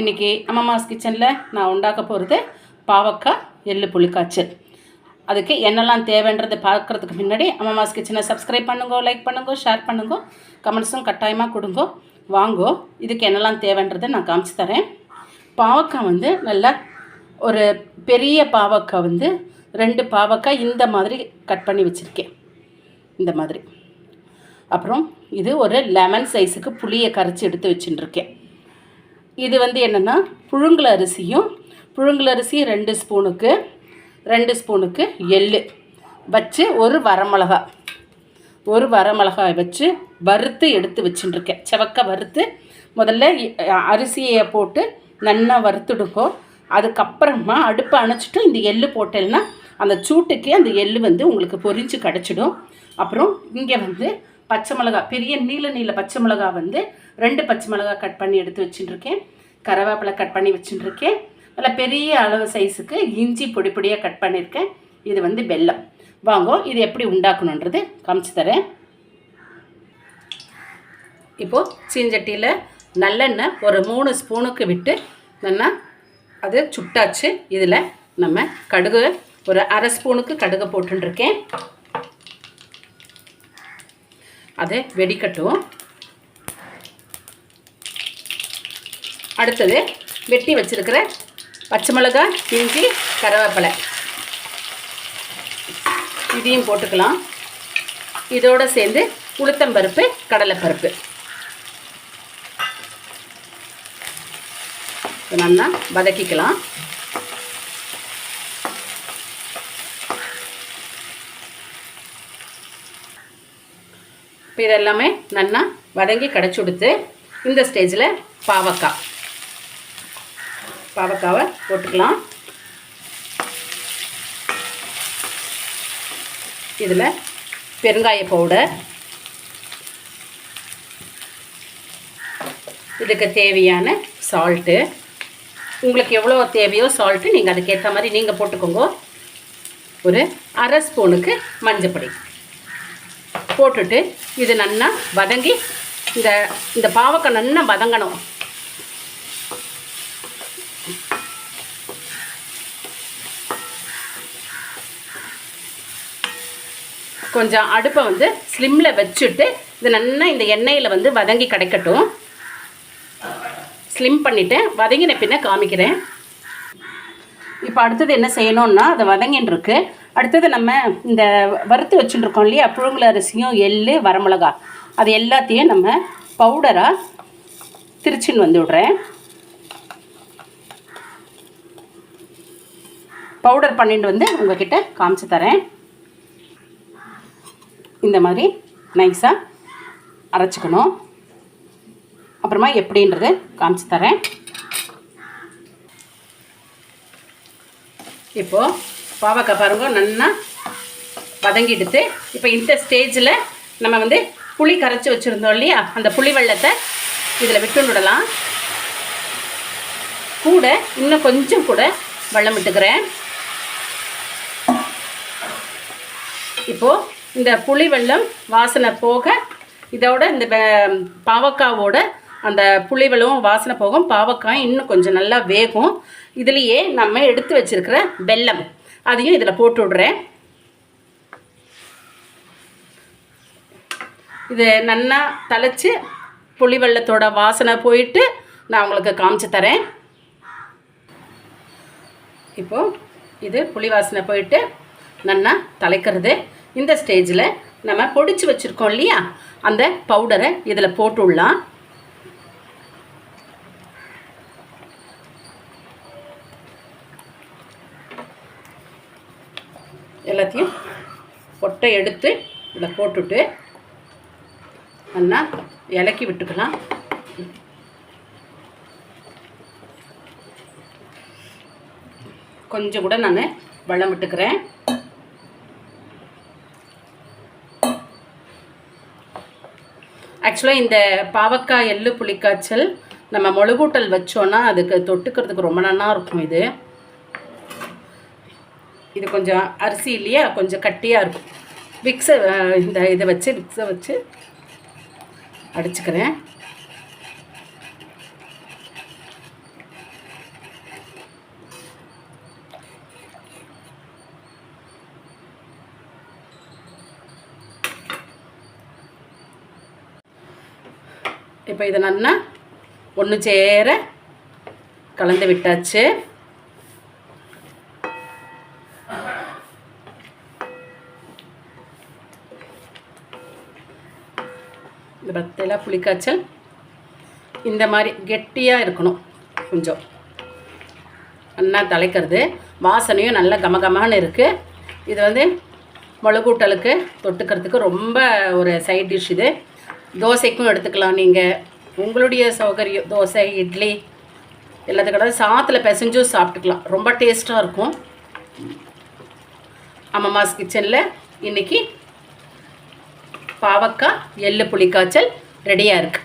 இன்றைக்கி அம்மாஸ் கிச்சனில் நான் உண்டாக்க போகிறது பாவக்காய் எள்ளு புளிக்காய்ச்சல். அதுக்கு என்னெல்லாம் தேவைன்றதை பார்க்குறதுக்கு முன்னாடி அம்மாஸ் கிச்சனை சப்ஸ்கிரைப் பண்ணுங்க லைக் பண்ணுங்க ஷேர் பண்ணுங்க கமெண்ட்ஸும் கட்டாயமாக கொடுங்க வாங்கோ இதுக்கு என்னெல்லாம் தேவைன்றதை நான் காமிச்சு தரேன். பாவக்காய் வந்து நல்லா ஒரு பெரிய பாவக்காய் வந்து ரெண்டு பாவக்காய் இந்த மாதிரி கட் பண்ணி வச்சுருக்கேன். இந்த மாதிரி. அப்புறம் இது ஒரு லெமன் சைஸுக்கு புளியை கரைச்சி எடுத்து வச்சுட்டுருக்கேன் இது வந்து என்னென்னா புழுங்கல் அரிசியும் புழுங்கல் அரிசி ரெண்டு ஸ்பூனுக்கு ரெண்டு ஸ்பூனுக்கு எள்ளு வச்சு ஒரு வரமிளகா. ஒரு வரமிளகாய் வச்சு வறுத்து எடுத்து வச்சுட்டுருக்கேன் செவக்க வறுத்து முதல்ல அரிசியை போட்டு நல்லா வறுத்துடுக்கோ அதுக்கப்புறமா அடுப்பை அணைச்சிட்டு இந்த எள்ளு போட்டேன்னா அந்த சூட்டுக்கே அந்த எள்ளு வந்து உங்களுக்கு பொரிஞ்சு கிடச்சிடும். அப்புறம் இங்கே வந்து பச்சை மிளகா பெரிய நீல நீல பச்சை மிளகா வந்து ரெண்டு பச்சை மிளகா கட் பண்ணி எடுத்து வச்சுட்டுருக்கேன் கருவேப்பிலை கட் பண்ணி வச்சுட்டுருக்கேன் அதில் பெரிய அளவு சைஸுக்கு இஞ்சி பொடி பொடியாக கட் பண்ணியிருக்கேன் இது வந்து வெல்லம். வாங்கோ இது எப்படி உண்டாக்கணுன்றது காமிச்சு தரேன். இப்போது சீஞ்சட்டியில் நல்லெண்ணெய் ஒரு மூணு ஸ்பூனுக்கு விட்டு நல்லா அது சுட்டாச்சு. இதில் நம்ம கடுகு ஒரு அரை ஸ்பூனுக்கு கடுகு போட்டுருக்கேன் அதை வெடிக்கட்டும். அடுத்தது வெட்டி வச்சிருக்கிற பச்சை மிளகாய் இஞ்சி கருவேப்பிலை. இதையும் போட்டுக்கலாம். இதோட சேர்ந்து உளுத்தம்பருப்பு கடலைப்பருப்பு. நல்லா வதக்கிக்கலாம். இப்போ இதெல்லாமே நல்லா வதங்கி கடைச்சி கொடுத்து இந்த ஸ்டேஜில் பாவக்காய். பாவக்காவை போட்டுக்கலாம். இதில் பெருங்காய பவுடர் இதுக்கு தேவையான சால்ட்டு உங்களுக்கு எவ்வளோ தேவையோ சால்ட்டு நீங்கள் அதுக்கேற்ற மாதிரி நீங்கள் போட்டுக்கோங்க. ஒரு அரை ஸ்பூனுக்கு மஞ்சப்பொடி. போட்டுட்டு இது நல்லா வதங்கி இந்த இந்த பாவக்காய் நல்லா வதங்கணும். கொஞ்சம் அடுப்பை வந்து ஸ்லிம்மில் வச்சுட்டு இது நல்லா இந்த எண்ணெயில் வந்து வதங்கி கிடைக்கட்டும். ஸ்லிம் பண்ணிவிட்டு வதங்கின பின்ன காமிக்கிறேன். இப்போ அடுத்தது என்ன செய்யணும்னா அதை வதங்கின்னு இருக்கு அடுத்தது நம்ம இந்த வறுத்து வச்சுட்டு இல்லையா புழுங்கல் அரிசியும் எள் வரமிளகா. அது எல்லாத்தையும் நம்ம பவுடராக திரிச்சின்னு வந்து விடுறேன். பவுடர் பண்ணிட்டு வந்து உங்ககிட்ட காமிச்சு தரேன். இந்த மாதிரி நைஸாக அரைச்சிக்கணும். அப்புறமா எப்படின்றது காமிச்சு தரேன். இப்போது பாவக்காய் பாருங்க நல்லா வதங்கிடுத்து இப்போ இந்த ஸ்டேஜில் நம்ம வந்து புளி கரைச்சி வச்சுருந்தோம் இல்லையா? அந்த புளி வெள்ளத்தை இதில் விட்டு விடலாம். கூட இன்னும் கொஞ்சம் கூட வெள்ளம் விட்டுக்கிறேன். இப்போது இந்த புளி வெள்ளம் வாசனை போக இதோட இந்த பாவக்காவோட அந்த புளிவலும் வாசனை போகும். பாவக்காய் இன்னும் கொஞ்சம் நல்லா வேகும். இதுலேயே நம்ம எடுத்து வச்சிருக்கிற வெல்லம். அதையும் இதில் போட்டு விடுறேன். இது நல்லா தலைச்சி புளி வெள்ளத்தோட வாசனை போயிட்டு நான் உங்களுக்கு காமிச்சு தரேன். இப்போது இது புளி வாசனை போயிட்டு நல்லா தலைக்கிறது இந்த ஸ்டேஜில் நம்ம பொடிச்சு வச்சுருக்கோம் இல்லையா? அந்த பவுடரை இதில் போட்டு எல்லாத்தையும் பொட்டை எடுத்து இதில் போட்டுட்டு நல்லா இலக்கி விட்டுக்கலாம். கொஞ்சம் கூட நான் வெள்ளம் விட்டுக்கிறேன். ஆக்சுவலாக இந்த பாவக்காய் எள்ளு புளிக்காய்ச்சல் நம்ம மொழுகூட்டல் வச்சோன்னா அதுக்கு தொட்டுக்கிறதுக்கு ரொம்ப நல்லா இருக்கும் இது. இது கொஞ்சம் அரிசி இல்லையா? கொஞ்சம் கட்டியாக இருக்கும். விக்ஸை இந்த இதை வச்சு விக்ஸை வச்சு அடிச்சுக்கிறேன். இப்போ இதை நல்லா ஒன்று சேர கலந்து விட்டாச்சு. இந்த பத்தையில் புளிக்காய்ச்சல். இந்த மாதிரி கெட்டியாக இருக்கணும். கொஞ்சம். நல்லா தலைக்கிறது. வாசனையும் நல்ல கமகமான்னு இருக்குது இது வந்து முளகூட்டலுக்கு தொட்டுக்கிறதுக்கு ரொம்ப ஒரு சைட் டிஷ் இது. தோசைக்கும் எடுத்துக்கலாம் நீங்கள் உங்களுடைய சௌகரியம் தோசை இட்லி எல்லாத்துக்கூட சாத்தில் பிசைஞ்சும் சாப்பிட்டுக்கலாம். ரொம்ப டேஸ்ட்டாக இருக்கும். அம்மாஸ் கிச்சனில் இன்றைக்கி பாவக்காய் எள்ளு புளிக்காய்ச்சல் ரெடியாக இருக்குது